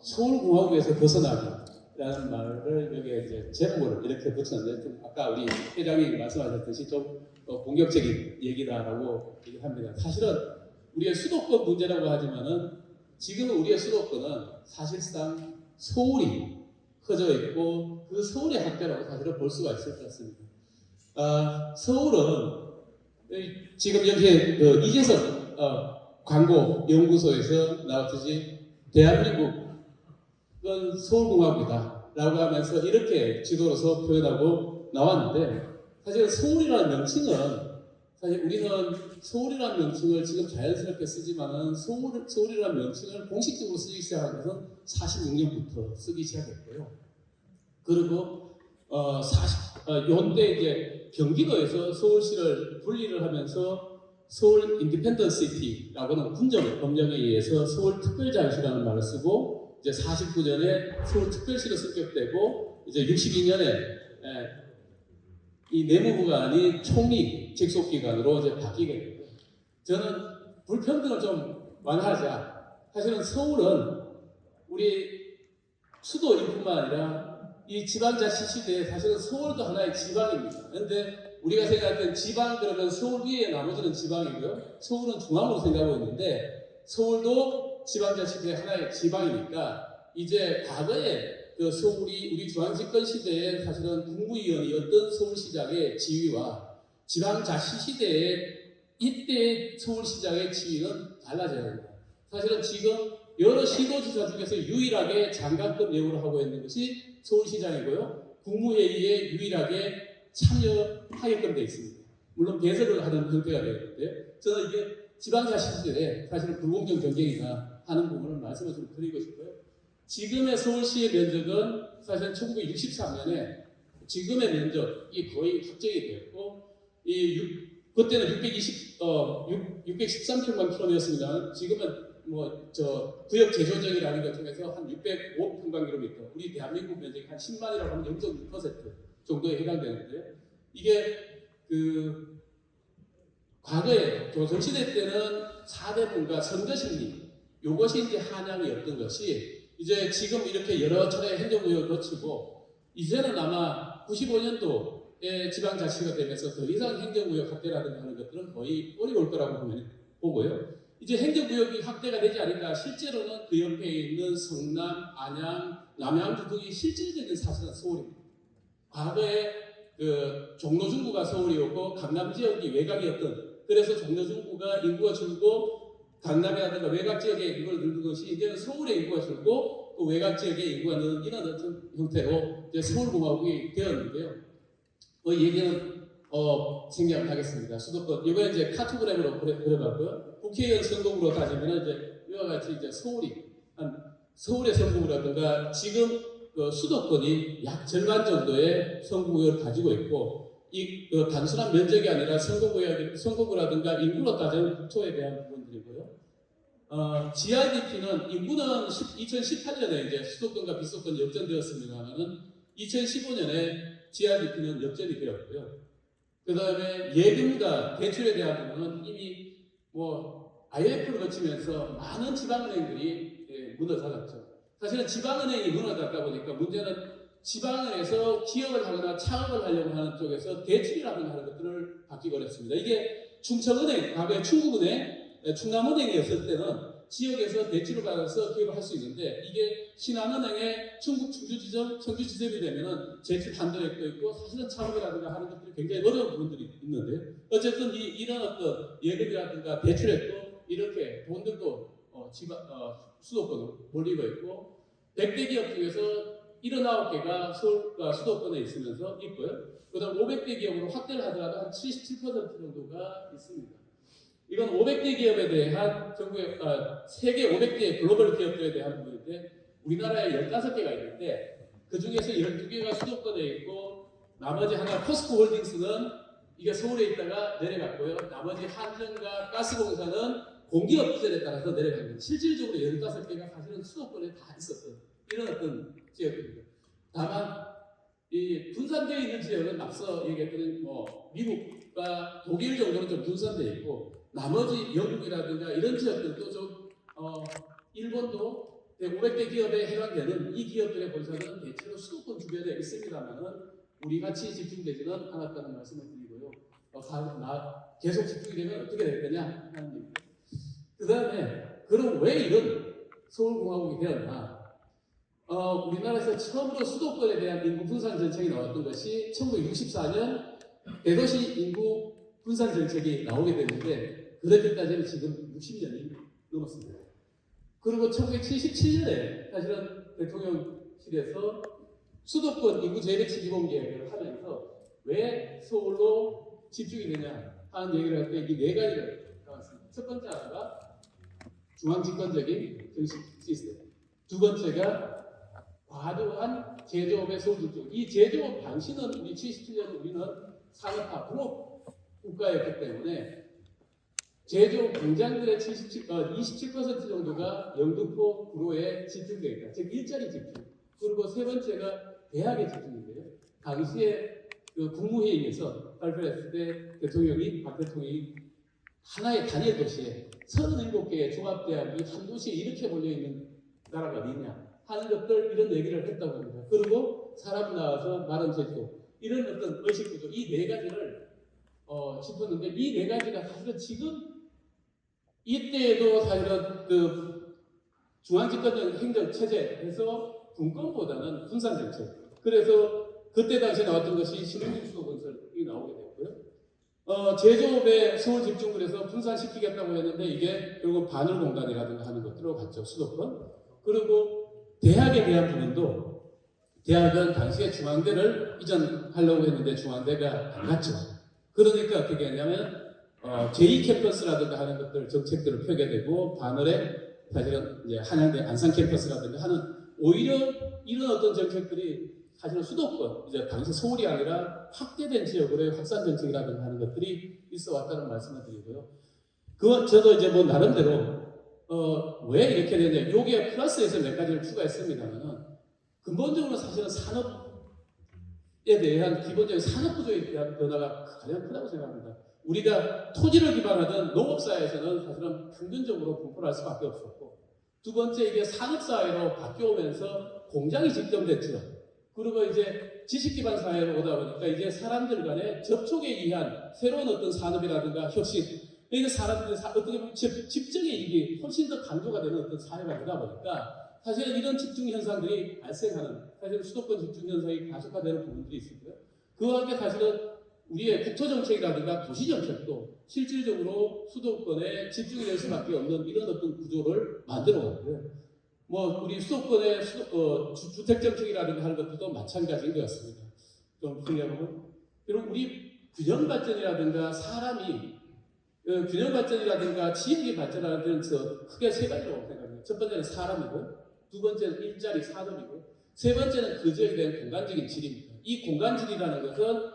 서울공화국에서 벗어나기라는 말을 여기에 이제 제목을 이렇게 붙였는데 좀 아까 우리 회장님이 말씀하셨듯이 좀 어, 공격적인 얘기다라고 얘기합니다. 사실은 우리의 수도권 문제라고 하지만은 지금 우리의 수도권은 사실상 서울이 커져 있고 그 서울의 학교라고 사실은 볼 수가 있을 것 같습니다. 아, 서울은 이- 지금 여기에 그 이재석 어, 광고 연구소에서 나왔듯이 대한민국 은 서울공화국이다 라고 하면서 이렇게 지도로서 표현하고 나왔는데 사실 서울이라는 명칭은 사실 우리는 서울이라는 명칭을 지금 자연스럽게 쓰지만은 서울, 서울이라는 명칭을 공식적으로 쓰기 시작한 것은 46년부터 쓰기 시작했고요. 그리고 어, 40, 어, 요때 이제 경기도에서 서울시를 분리를 하면서 서울 인디펜던트 시티라고는 군정 법령에 의해서 서울 특별자치라는 말을 쓰고 이제 49년에 서울 특별시로 승격되고 이제 62년에 이 내무부가 아닌 총리 직속기관으로 이제 바뀌게 되고 저는 불평등을 좀 완화하자. 사실은 서울은 우리 수도일뿐만 아니라 이 지방자치 시대에 사실은 서울도 하나의 지방입니다. 그런데 우리가 생각할 땐 지방 그러면 서울 위에 나머지는 지방이고요. 서울은 중앙으로 생각하고 있는데 서울도 지방자치의 하나의 지방이니까 이제 과거에 그 서울이 우리 중앙집권 시대에 사실은 국무위원이었던 서울시장의 지위와 지방자치 시대에 이때 서울시장의 지위는 달라져야 합니다. 사실은 지금 여러 시도지사 중에서 유일하게 장관급 예우를 하고 있는 것이 서울시장이고요. 국무회의에 유일하게 참여하게끔 되어 있습니다. 물론 개설을 하는 형태가 되었는데요. 저는 이게 지방자치 시절에 사실은 불공정 경쟁이나 하는 부분을 말씀을 좀 드리고 싶고요. 지금의 서울시의 면적은 사실 1963년에 지금의 면적이 거의 확정이 되었고 이 육- 그때는 620, 어, 6, 613평방 킬로미터였습니다. 지금은 뭐 저 구역 제조적이라는 것 중에서 한 605평방 킬로미터, 우리 대한민국 면적이 한 10만이라고 하면 0.6% 정도에 해당되는데요. 이게 그 과거에 조선시대 때는 사대분과 선거심리 요것이 이제 한양이었던 것이 이제 지금 이렇게 여러 차례 행정구역을 거치고 이제는 아마 95년도에 지방자치가 되면서 더 이상 행정구역 확대라든가 하는 것들은 거의 어려울 거라고 보면 보고요. 이제 행정구역이 확대가 되지 않을까 실제로는 그 옆에 있는 성남, 안양, 남양주 등이 실질적인 사실은 서울입니다. 과거에 그 종로중구가 서울이었고 강남 지역이 외곽이었던 그래서 종로중구가 인구가 줄고 강남이라든가 외곽 지역에 인구를 늘는 것이 이제는 서울의 인구가 줄고 그 외곽 지역의 인구가 늘는 이런 어떤 형태로 이제 서울공화국이 되었는데요. 그 얘기는 어, 생략하겠습니다. 수도권 이번에 이제 카투그램으로 그려, 그려봤고요. 국회의원 선거구로 따지면 이제 이와 같이 이제 서울이 한 서울의 선거구라든가 지금 그 수도권이 약 절반 정도의 선거구역을 가지고 있고 이 그 단순한 면적이 아니라 선거구라든가 인구로 따지는 국토에 대한 부분들이고요. 어, GRDP는 인구는 2018년에 이제 수도권과 비수도권이 역전되었습니다만은 2015년에 GRDP는 역전이 되었고요. 그 다음에 예금과 대출에 대한 부분은 이미 뭐 IMF를 거치면서 많은 지방은행들이 예, 닫았죠. 사실은 지방은행이 닫다 보니까 문제는 지방은에서 기업을 하거나 창업을 하려고 하는 쪽에서 대출이라든가 하는 것들을 받기 어렵습니다. 이게 충청은행, 과거에 충북은행, 예, 충남은행이었을 때는 지역에서 대출을 받아서 기업을 할 수 있는데 이게 신한은행의 충북 충주지점, 청주지점이 되면은 제출 단도액도 있고 사실은 창업이라든가 하는 것들이 굉장히 어려운 부분들이 있는데 어쨌든 이, 이런 어떤 예금이라든가 대출액도 이렇게 돈들도 어, 지방, 어, 수도권으로 몰리고 있고 100대 기업 중에서 79개가 서울과 수도권에 있으면서 있고요. 그 다음 500대 기업으로 확대를 하더라도 한 77% 정도가 있습니다. 이건 500대 기업에 대한 전국의 아, 세계 500개 글로벌 기업들에 대한 부분인데 우리나라에 15개가 있는데 그 중에서 12개가 수도권에 있고 나머지 하나 포스코 홀딩스는 이게 서울에 있다가 내려갔고요. 나머지 한전과 가스공사는 공기업 기준에 따라서 내려갑니다. 실질적으로 15개가 사실은 수도권에 다 있었던 이런 어떤 지역입니다. 다만 이 분산되어 있는 지역은 앞서 얘기했던 뭐 미국과 독일 정도는 좀 분산되어 있고 나머지 영국이라든가 이런 지역들도 좀 어, 일본도 500대 기업에 해당되는 이 기업들의 본사는 대체로 수도권 주변에 있습니다만은 우리 같이 집중되지는 않았다는 말씀을 드리고요. 어, 가- 나, 계속 집중이 되면 어떻게 될 거냐 하는 얘기. 그 다음에 그럼 왜 이런 서울공화국이 되었나? 어, 우리나라에서 처음으로 수도권에 대한 인구 분산 정책이 나왔던 것이 1964년 대도시 인구 분산 정책이 나오게 됐는데 그때까지는 지금 60년이 넘었습니다. 그리고 1977년에 사실은 대통령실에서 수도권 인구 재배치 기본 계획을 하면서 왜 서울로 집중이 되냐 하는 얘기를 할 때 이 네 가지를 나왔습니다. 첫 번째 하나가 중앙집권적인 정식 시스템. 두 번째가 과도한 제조업의 집중. 이 제조업 당시는 우리 77년 우리는 산업화 그룹 국가였기 때문에 제조업 공장들의 77, 어, 27% 정도가 영등포 구로에 집중되어 있다. 즉 일자리 집중. 그리고 세 번째가 대학의 집중인데요. 당시에 그 국무회의에서 발표했을 때 대통령이 박 대통령이 하나의 단일 도시에 37개의 종합대학이 한 도시에 이렇게 몰려 있는 나라가 어디냐 하는 것들 이런 얘기를 했다고 합니다. 그리고 사람 나와서 말은 제조 이런 어떤 의식 구조 이 네 가지를 어, 짚었는데 이 네 가지가 사실은 지금 이때에도 사실은 그 중앙집권 행정 체제에서 분권보다는 분산 정책. 그래서 그때 당시에 나왔던 것이 신흥중 수도 건설이 나오게 되었고요. 어, 제조업에 서울 집중을 해서 분산시키겠다고 했는데 이게 결국 바늘공단이라든가 하는 것들로 갔죠 수도권. 그리고 대학에 대한 부분도 대학은 당시에 중앙대를 이전하려고 했는데 중앙대가 안 갔죠. 그러니까 어떻게 했냐면 어, 제2 캠퍼스라든가 하는 것들 정책들을 펴게 되고 반월에 사실은 이제 한양대 안산 캠퍼스라든가 하는 오히려 이런 어떤 정책들이 사실은 수도권 이제 당시 서울이 아니라 확대된 지역으로의 확산 정책이라든가 하는 것들이 있어 왔다는 말씀을 드리고요. 그 저도 이제 뭐 나름대로 어, 왜 이렇게 되냐 요게 플러스에서 몇 가지를 추가했습니다만은 근본적으로 사실은 산업에 대한 기본적인 산업 구조에 대한 변화가 가장 크다고 생각합니다. 우리가 토지를 기반하던 농업사회에서는 사실은 평균적으로 분포할 수밖에 없었고 두 번째 이게 산업사회로 바뀌어오면서 공장이 집중됐죠. 그리고 이제 지식 기반 사회로 오다 보니까 이제 사람들 간의 접촉에 의한 새로운 어떤 산업이라든가 혁신 이게 사람들이 사- 어떻게 보면 집, 집적의 이익이 훨씬 더 강조가 되는 어떤 사회가 되다 보니까 사실 이런 집중 현상들이 발생하는 사실 수도권 집중 현상이 가속화되는 부분들이 있습니다. 그와 함께 사실은 우리의 국토 정책이라든가 도시 정책도 실질적으로 수도권에 집중이 될 수밖에 없는 이런 어떤 구조를 만들어갔고요. 뭐 우리 수도권의 수도, 어, 주, 주택 정책이라든가 하는 것들도 마찬가지인 것 같습니다. 좀 풀려보면 그리고 우리 균형 발전이라든가 사람이 어, 균형 발전이라든가 지역의 발전하는 데는 저 크게 세 가지로 생각합니다. 첫 번째는 사람이고, 두 번째는 일자리 산업이고, 세 번째는 그 지역에 대한 공간적인 질입니다. 이 공간질이라는 것은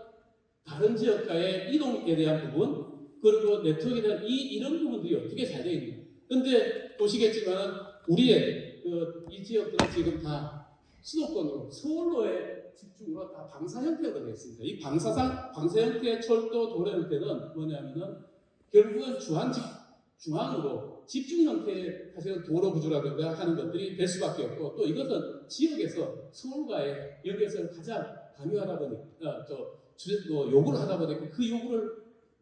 다른 지역과의 이동에 대한 부분, 그리고 네트워크에 대한 이, 이런 부분들이 어떻게 잘 되어 있는가. 근데 보시겠지만, 우리의 그, 이 지역들은 지금 다 수도권으로, 서울로의 집중으로 다 방사 형태가 되어 있습니다. 이 방사상, 방사 형태의 철도, 도로 형태는 뭐냐면은, 결국은 중앙 집, 중앙으로 집중 형태의 사실은 도로 구조라든가 하는 것들이 될 수밖에 없고 또 이것은 지역에서 서울과의 연결성을 가장 강요하다 보니까 어, 저 주- 뭐 요구를 하다 보니까 그 요구를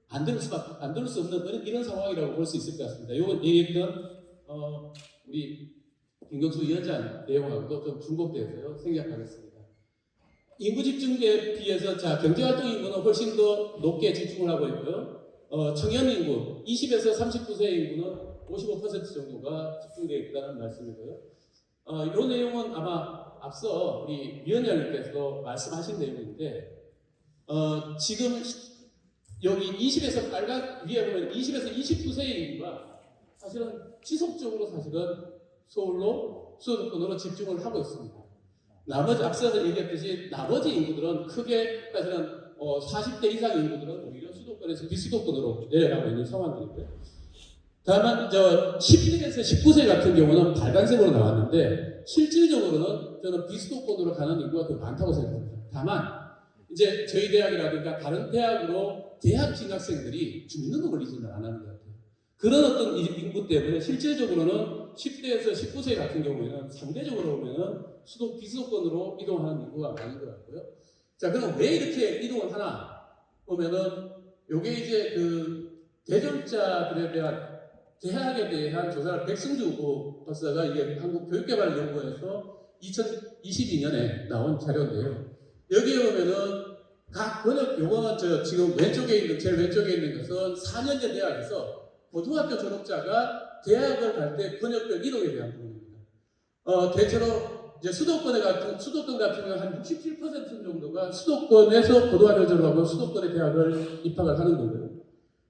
안 들을 수밖에 안 들을 수 없는 그런 이런 상황이라고 볼 수 있을 것 같습니다. 요건 이 얘기는 어, 우리 김경수 위원장 내용하고도 좀 중복돼서요 생략하겠습니다. 인구 집중에 비해서 자 경제활동 인구는 훨씬 더 높게 집중을 하고 있고요. 어, 청년 인구 20에서 39세 인구는 55% 정도가 집중되어 있다는 말씀이고요. 어, 이 내용은 아마 앞서 우리 위원장님께서 말씀하신 내용인데 어, 지금 여기 20에서 빨간 위에 보면 20에서 29세의 인구가 사실은 지속적으로 사실은 서울로 수도권으로 집중을 하고 있습니다. 나머지 앞서서 얘기했듯이 나머지 인구들은 크게 사실은 어, 40대 이상 인구들은 수도권에서 비수도권으로 내려가고 있는 상황들이고요. 다만 저 10대에서 19세 같은 경우는 빨간색으로 나왔는데 실질적으로는 저는 비수도권으로 가는 인구가 더 많다고 생각합니다. 다만 이제 저희 대학이라든가 다른 대학으로 대학 진학생들이 중등급을 이전을 안 하는 것 같아요. 그런 어떤 이- 인구 때문에 실질적으로는 10대에서 19세 같은 경우에는 상대적으로 보면은 수도 비수도권으로 이동하는 인구가 많은 것 같고요. 자, 그럼 왜 이렇게 이동을 하나 보면은 요게 이제 그 대졸자들에 대한 대학에 대한 조사를 백승주 박사가 이게 한국 교육개발연구원에서 2022년에 나온 자료인데요. 여기에 보면은 각 번역 요거는 저 지금 왼쪽에 있는 제일 왼쪽에 있는 것은 4년제 대학에서 고등학교 졸업자가 대학을 갈 때 번역별 이동에 대한 부분입니다. 어, 대체로 이제 수도권에 같은 수도권 같은 경우는 한67% 정도가 수도권에서 고등학교 졸업하고 수도권의 대학을 입학을 하는 거고요.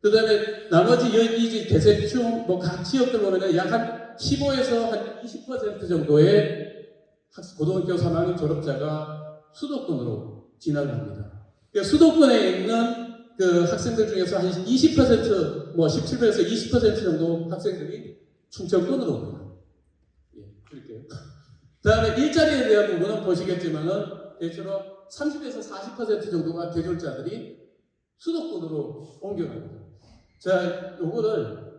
그다음에 나머지 여기 대세충 뭐각 지역들 보면은 약 한 15에서 한 20% 정도의 학- 고등학교 3학년 졸업자가 수도권으로 진학을 합니다. 그러니까 수도권에 있는 그 학생들 중에서 한 20%, 뭐 17%에서 20% 정도 학생들이 충청권으로 옵니다. 예, 그럴게요. 그 다음에 일자리에 대한 부분은 보시겠지만은 대체로 30에서 40% 정도가 대졸자들이 수도권으로 옮겨갑니다. 자, 요거를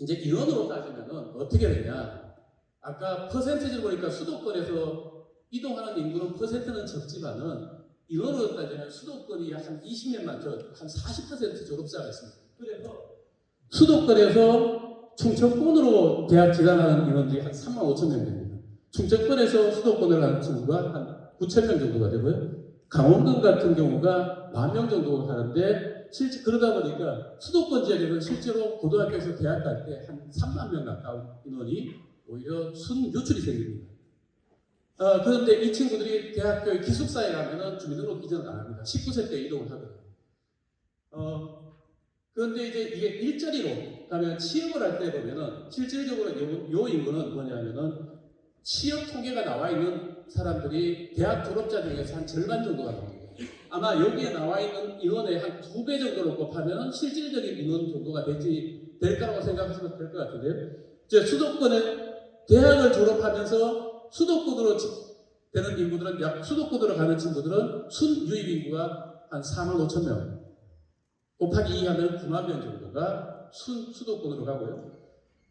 이제 인원으로 따지면은 어떻게 되냐. 아까 퍼센트를 보니까 수도권에서 이동하는 인구는 퍼센트는 적지만은 인원으로 따지면 수도권이 약 한 20년만 저한 40% 졸업자가 있습니다. 그래서 수도권에서 충청권으로 대학 진학하는 인원들이 한 3만 5천 명 됩니다. 충청권에서 수도권을 가는 친구가 한 9천 명 정도가 되고요. 강원도 같은 경우가 만 명 정도 가는데 실제 그러다 보니까 수도권 지역에서 실제로 고등학교에서 대학 갈 때 한 3만 명 가까운 인원이 오히려 순 유출이 생깁니다. 어, 그런데 이 친구들이 대학교 기숙사에 가면은 주민등록 이전 안 합니다. 19세 때 이동을 하거든요. 어, 그런데 이제 이게 일자리로 가면 취업을 할 때 보면은 실질적으로 요, 요 인구는 뭐냐면은 취업 통계가 나와 있는 사람들이 대학 졸업자 중에서 한 절반 정도가 나옵니다. 아마 여기에 나와 있는 인원의 한 두 배 정도로 곱하면 실질적인 인원 정도가 되지 될 거라고 생각하시면 될 것 같은데요. 이제 수도권에 대학을 졸업하면서 수도권으로 지- 되는 인구들은 약 수도권으로 가는 친구들은 순 유입 인구가 한 4만 5천 명 곱하기 2 하면 9만 명 정도가 순 수도권으로 가고요.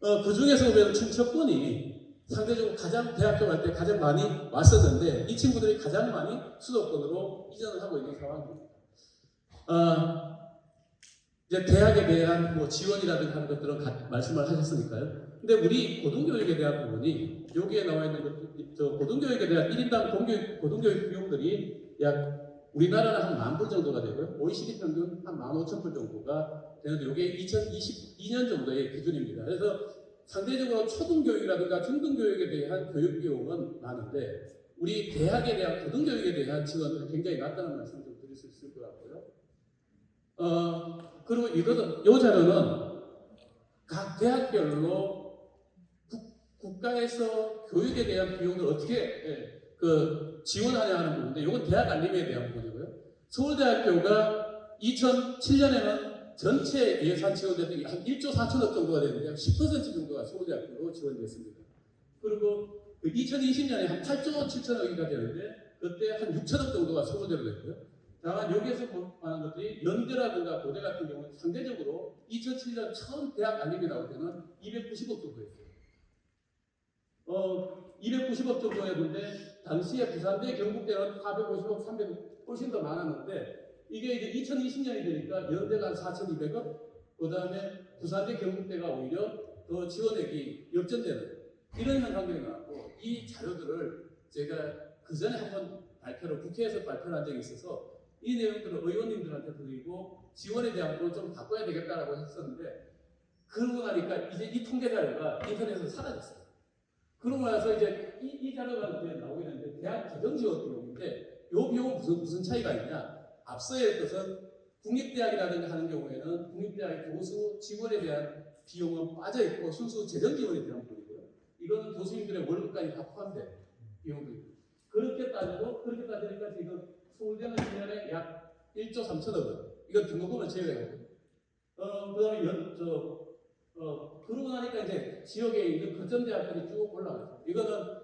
어, 그 중에서 보면 충청권이 상대적으로 가장 대학교 갈 때 가장 많이 왔었는데 이 친구들이 가장 많이 수도권으로 이전을 하고 있는 상황입니다. 어, 이제 대학에 대한 뭐 지원이라든가 하는 것들은 가- 말씀을 하셨으니까요. 근데 우리 고등교육에 대한 부분이 여기에 나와 있는 것, 저 고등교육에 대한 1인당 공교육, 고등교육 비용들이 약 우리나라는 한 만 불 정도가 되고요. OECD 평균 한 만 오천 불 정도가 되는데 이게 2022년 정도의 기준입니다. 그래서 상대적으로 초등교육이라든가 중등교육에 대한 교육 비용은 많은데 우리 대학에 대한 고등교육에 대한 지원은 굉장히 낮다는 말씀 좀 드릴 수 있을 것 같고요. 어, 그리고 이것은 이 자료는 각 대학별로 국, 국가에서 교육에 대한 비용을 어떻게 예, 그 지원하냐 하는 부분인데 이건 대학 알림에 대한 부분이고요. 서울대학교가 2007년에는 전체 예산 지원됐던 게한 1조 4천억 정도가 되는데 10% 정도가 서울대학교로 지원됐습니다. 그리고 그 2020년에 한 8조 7천억이가 되는데 그때 한 6천억 정도가 서울대로 됐고요. 다만 여기에서 보는 것들이 연대라든가 고대 같은 경우는 상대적으로 2007년 처음 대학 알림이 나올 때는 290억 정도였어요. 어, 290억 정도였는데 당시에 부산대 경북대는 450억, 300억 훨씬 더 많았는데 이게 이제 2020년이 되니까 연대가 한 4,200억, 그 다음에 부산대 경북대가 오히려 더 지원액이 역전되는 이런 현상들이 나왔고 이 자료들을 제가 그 전에 한번 발표를 국회에서 발표를 한 적이 있어서 이 내용들을 의원님들한테 드리고 지원에 대한 걸 좀 바꿔야 되겠다라고 했었는데 그러고 나니까 이제 이 통계 자료가 인터넷에서 사라졌어요. 그러고 나서 이제 이, 이 자료가 이제 나오게 되는데 대학 개정 지원 비용인데 이 비용은 무슨, 무슨 차이가 있냐? 앞서의 것은 국립대학이라든가 하는 경우에는 국립대학의 교수 지원에 대한 비용은 빠져 있고 순수 재정 지원에 대한 부분이고요. 이거는 교수님들의 월급까지 다 포함된 비용들입니다. 그렇게 따져도 그렇게 따지니까 지금 서울대는 1년에 약 1조 3천억 원. 이건 등록금을 제외하고. 어, 그 다음에 연, 저, 어, 그러고 나니까 이제 지역에 있는 거점대학들이 쭉 올라가죠. 이거는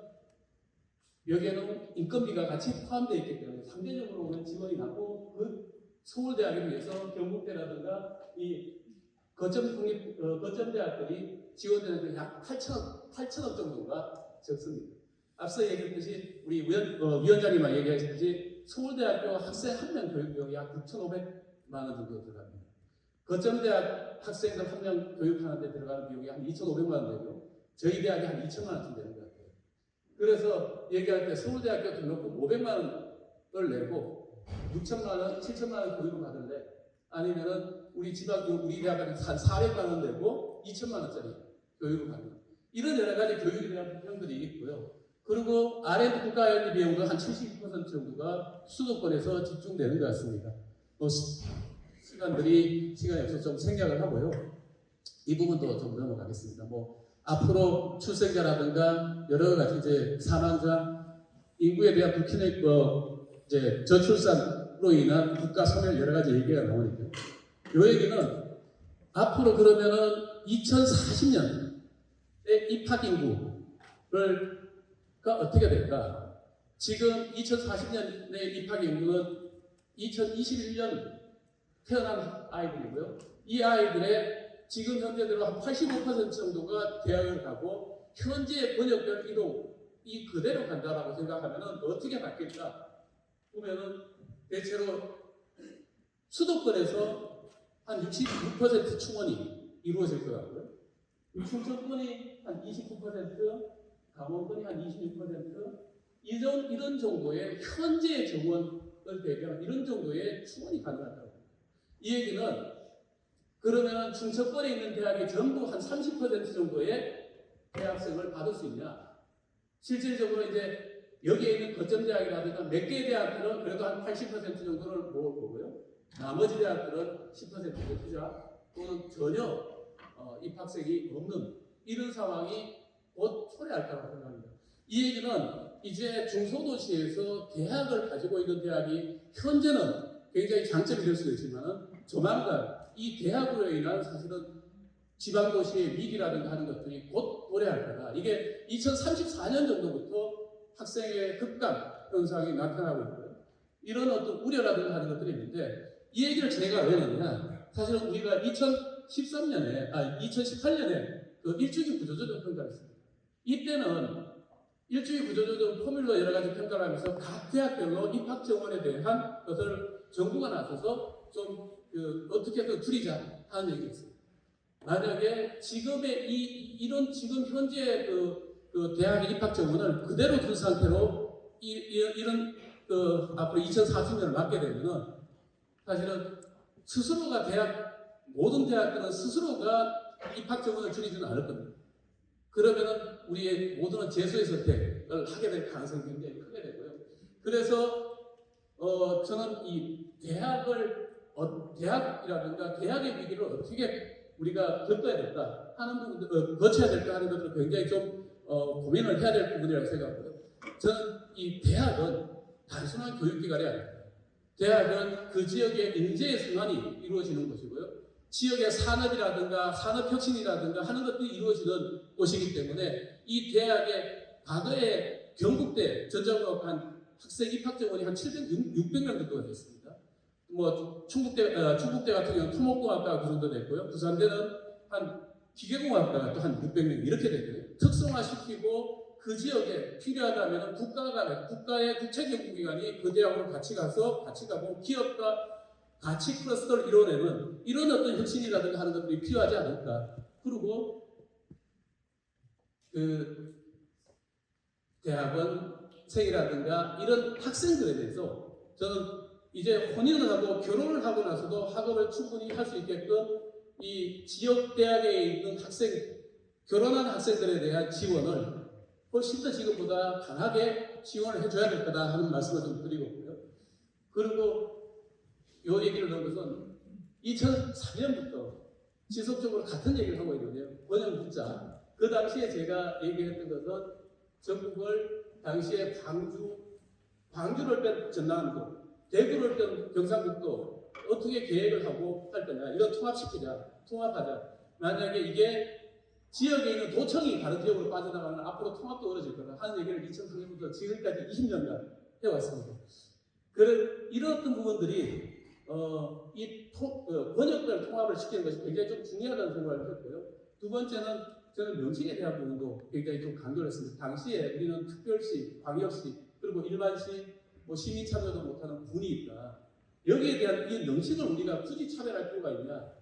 여기에는 인건비가 같이 포함되어 있기 때문에 상대적으로는 지원이 낮고 그 서울대학에 비해서 경북대라든가 이 거점 국립 어, 거점 대학들이 지원되는 게약 8천억 8천억 정도가 적습니다. 앞서 얘기했듯이 우리 위원, 어, 위원장님만 얘기하셨듯이 서울대학교 학생 한 명 교육 비용이 약 9,500만 원 정도 들어갑니다. 거점 대학 학생들 한 명 교육하는데 들어가는 비용이 한 2,500만 원 되고요. 저희 대학이 한 2천만 원쯤 되는 것 같아요. 그래서 얘기할 때 서울대학교 등록금 500만 원을 내고 6천만 원, 7천만 원 교육을 받을래? 아니면은 우리 지방 우리 대학은 한 400만 원 내고 2천만 원짜리 교육을 받는 이런 여러 가지 대한 비용들이 있고요. 그리고 R&D 국가연비 비용도 한 70% 정도가 수도권에서 집중되는 것 같습니다. 뭐 시- 시간들이 시간이 없어서 좀 생략을 하고요. 이 부분도 좀 넘어가겠습니다. 뭐 앞으로 출생자라든가 여러 가지 이제 사망자, 인구에 대한 불균형, 뭐 이제 저출산으로 인한 국가 소멸 여러 가지 얘기가 나오니까 이 얘기는 앞으로 그러면은 2040년에 입학 인구를 가 어떻게 될까? 지금 2040년에 입학 인구는 2021년 태어난 아이들이고요. 이 아이들의 지금 현재대로 한 85% 정도가 대학을 가고 현재 번역별 이동 이 그대로 간다라고 생각하면은 어떻게 바뀔까? 보면은 대체로 수도권에서 한 66% 충원이 이루어질 것 같고요. 충청권이 한 29%, 강원권이 한 26%, 이런, 이런 정도의 현재 정원을 대비한 이런 정도의 충원이 가능하다고. 이 얘기는 그러면 충청권에 있는 대학이 전부 한 30% 정도의 대학생을 받을 수 있냐? 실질적으로 이제 여기에 있는 거점 대학이라든가 몇 개의 대학들은 그래도 한 80% 정도를 모을 거고요. 나머지 대학들은 10% 투자 또는 전혀 어, 입학생이 없는 이런 상황이 곧 초래할 거라고 생각합니다. 이 얘기는 이제 중소도시에서 대학을 가지고 있는 대학이 현재는 굉장히 장점이 될 수도 있지만 조만간 이 대학으로 인한 사실은 지방도시의 위기라든가 하는 것들이 곧 도래할 거다. 이게 2034년 정도부터 학생의 급감 현상이 나타나고 있고요. 이런 어떤 우려라든가 하는 것들이 있는데 이 얘기를 제가 왜 했느냐. 사실은 우리가 2013년에, 아, 2018년에 그 일주기 구조조정 평가를 했습니다. 이때는 일주기 구조조정 포뮬러 여러 가지 평가를 하면서 각 대학별로 입학 정원에 대한 것을 정부가 나서서 좀 그, 어떻게든 줄이자 하는 얘기였어요. 만약에 지금의 이, 이런 지금 현재 그, 그 대학의 입학 정원을 그대로 둔 상태로 이, 이, 런 그 앞으로 2040년을 맞게 되면은 사실은 스스로가 대학 모든 대학들은 스스로가 입학 정원을 줄이지는 않을 겁니다. 그러면은 우리의 모든 재수의 선택을 하게 될 가능성이 굉장히 크게 되고요. 그래서 어 저는 이 대학을 어, 대학이라든가 대학의 위기를 어떻게 우리가 겪어야 될까 하는 부분들, 어, 거쳐야 될까 하는 것들을 굉장히 좀 어, 고민을 해야 될 부분이라고 생각하고요. 저는 이 대학은 단순한 교육기관이 아닙니다. 대학은 그 지역의 인재의 순환이 이루어지는 곳이고요. 지역의 산업이라든가 산업혁신이라든가 하는 것들이 이루어지는 곳이기 때문에 이 대학의 과거에 경북대 전자공학한 학생 입학 정원이 한 700, 600명 정도가 됐습니다. 뭐 충북대, 어, 충북대 같은 경우는 토목공학과가 그 정도 됐고요. 부산대는 한 기계공학과가 또 한 600명 이렇게 됐거든요. 특성화시키고 그 지역에 필요하다면 국가가 국가의 국책연구기관이 그 대학으로 같이 가서 같이 가고 기업과 같이 클러스터를 이뤄내는 이런 어떤 혁신이라든가 하는 것들이 필요하지 않을까. 그리고 그 대학원생이라든가 이런 학생들에 대해서 저는 이제 혼인을 하고 결혼을 하고 나서도 학업을 충분히 할 수 있게끔 이 지역 대학에 있는 학생 결혼한 학생들에 대한 지원을 훨씬 더 지금보다 강하게 지원을 해줘야 될 거다 하는 말씀을 좀 드리고 있고요. 그리고 요 얘기를 넣은 것은 2004년부터 지속적으로 같은 얘기를 하고 있는데요. 원형 문자. 그 당시에 제가 얘기했던 것은 전국을 당시에 광주, 광주를 뺀 전남도, 대구를 뺀 경상북도 어떻게 계획을 하고 할 거냐. 이런 통합시키자, 통합하자. 만약에 이게 지역에 있는 도청이 다른 지역으로 빠져나가면 앞으로 통합도 어려질 거다 하는 얘기를 2003년부터 지금까지 20년간 해왔습니다. 그런 이런 부분들이 어, 이 토, 어, 번역들 통합을 시키는 것이 굉장히 좀 중요하다는 생각을 했고요. 두 번째는 저는 명칭에 대한 부분도 굉장히 좀 강조를 했습니다. 당시에 우리는 특별시, 광역시, 그리고 일반시, 뭐 시민 참여도 못하는 군이 있다. 여기에 대한 이 명칭을 우리가 굳이 차별할 필요가 있냐?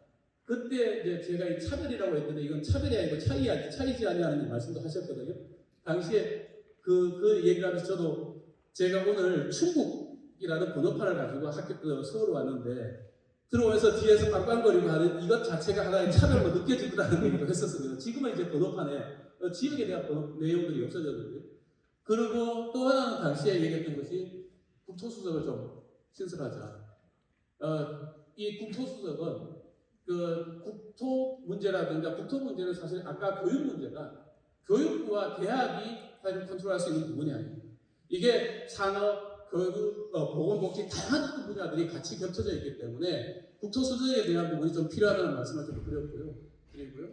그때 이제 제가 이 차별이라고 했는데 이건 차별이 아니고 차이, 차이지 아니하는 말씀도 하셨거든요. 당시에 그, 그 얘기를 하면서 저도 제가 오늘 충북이라는 번호판을 가지고 학교, 그 서울 왔는데 들어오면서 뒤에서 빵빵거리고 하는 이것 자체가 하나의 차별로 느껴지더라는 얘기도 했었습니다. 지금은 이제 번호판에 어, 지역에 대한 번호, 내용들이 없어졌는데 그리고 또 하나는 당시에 얘기했던 것이 국토수석을 좀 신설하자. 어, 이 국토수석은 그 국토 문제라든가 국토 문제는 사실 아까 교육 문제가 교육부와 대학이 사실 컨트롤할 수 있는 부분이 아니에요. 이게 산업, 교육, 어, 보건복지 다양한 분야들이 같이 겹쳐져 있기 때문에 국토수석에 대한 부분이 좀 필요하다는 말씀을 좀 드렸고요. 드리고요.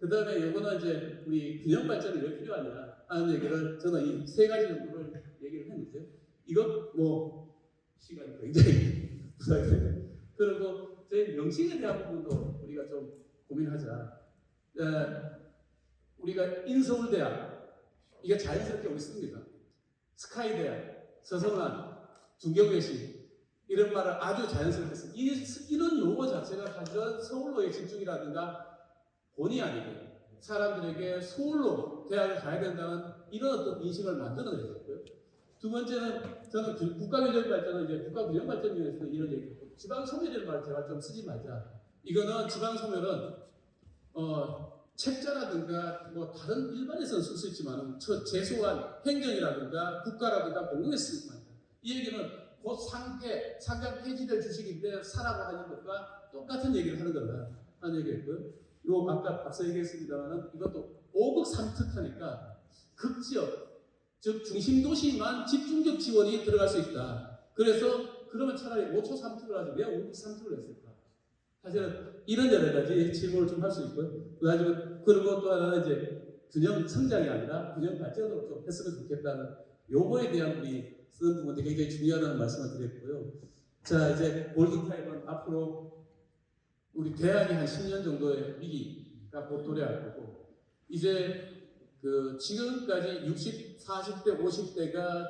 그 다음에 이거는 이제 우리 균형 발전이 왜 필요하냐 하는 얘기를 저는 이 세 가지 정도를 얘기를 했는데요. 이것 뭐 시간이 굉장히 되네. 그리고 저희 명칭에 대한 부분도 우리가 좀 고민하자. 에, 우리가 인서울대학 이게 자연스럽게 우리 씁니다. 스카이대학, 서성한, 중경외시 이런 말을 아주 자연스럽게 씁니다. 이, 이런 용어 자체가 사실은 서울로의 집중이라든가 본의 아니게 사람들에게 서울로 대학을 가야 된다는 이런 어떤 인식을 만들어내셨고요. 두 번째는 저는 그 국가균형 발전은 이제 국가균형 발전위원회에서 이런 얘기했고 지방소멸이라는 말을 제가 좀 쓰지 말자. 이거는 지방소멸은 어, 책자라든가 뭐 다른 일반에서는 쓸 수 있지만 저 최소한 행정이라든가 국가라든가 공공에 쓰지 말자. 이 얘기는 곧 상패, 상장 폐지될 주식인데 사라고 하는 것과 똑같은 얘기를 하는 거다 하는 얘기했고요. 요 아까 앞서 얘기했습니다만은 이것도 5극 3특하니까 극지역 즉 중심 도시만 집중적 지원이 들어갈 수 있다. 그래서 그러면 차라리 5초 3특을 하지 왜 5극 3특을 했을까? 사실은 이런 여러 가지 질문을 좀 할 수 있고요. 그래가지고 그리고 또 하나는 이제 균형 성장이 아니라 균형 발전으로 좀 했으면 좋겠다는 요거에 대한 우리 쓰는 부분도 굉장히 중요하다는 말씀을 드렸고요. 자 이제 골든타임은 앞으로 우리 대학이 한 10년 정도의 위기가 곧 도래할 거고 이제 그 지금까지 60, 40대, 50대가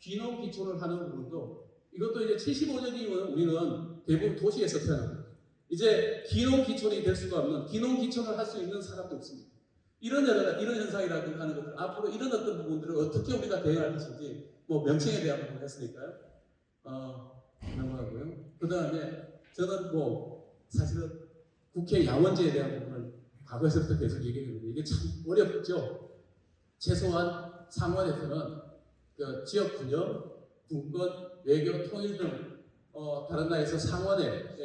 귀농 귀촌을 하는 부분도 이것도 이제 75년 이후는 우리는 대부분 도시에서 태어납니다. 이제 귀농 귀촌이 될 수가 없는 귀농 귀촌을 할 수 있는 사람도 없습니다. 이런 여러 이런 현상이라든가 하는 것들 앞으로 이런 어떤 부분들을 어떻게 우리가 대응할 것인지 뭐 명칭에 대한 부분 했으니까요. 어 넘어가고요. 그 다음에 저는 뭐 사실은 국회 야원제에 대한 부분을 과거에서부터 계속 얘기했는데 이게 참 어렵죠. 최소한 상원에서는 그 지역 균형, 분권, 외교, 통일 등 어, 다른 나라에서 상원에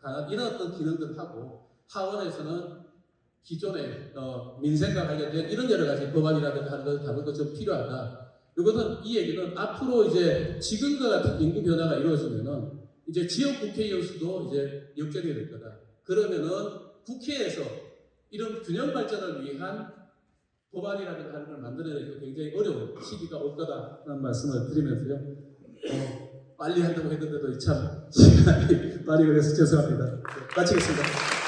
관한 이런 어떤 기능들을 하고 하원에서는 기존의 어, 민생과 관련된 이런 여러 가지 법안이라든가 하는 것을 다룰 것좀 필요하다. 이것은 이 얘기는 앞으로 이제 지금과 같은 인구 변화가 이루어지면은 이제 지역 국회의원 수도 이제 역전이 될 거다. 그러면은 국회에서 이런 균형 발전을 위한 하는 걸 만들어내기 굉장히 어려운 시기가 올 거다라는 말씀을 드리면서요. 어, 빨리 한다고 했는데도 참 시간이 많이 걸려서 죄송합니다. 네, 마치겠습니다.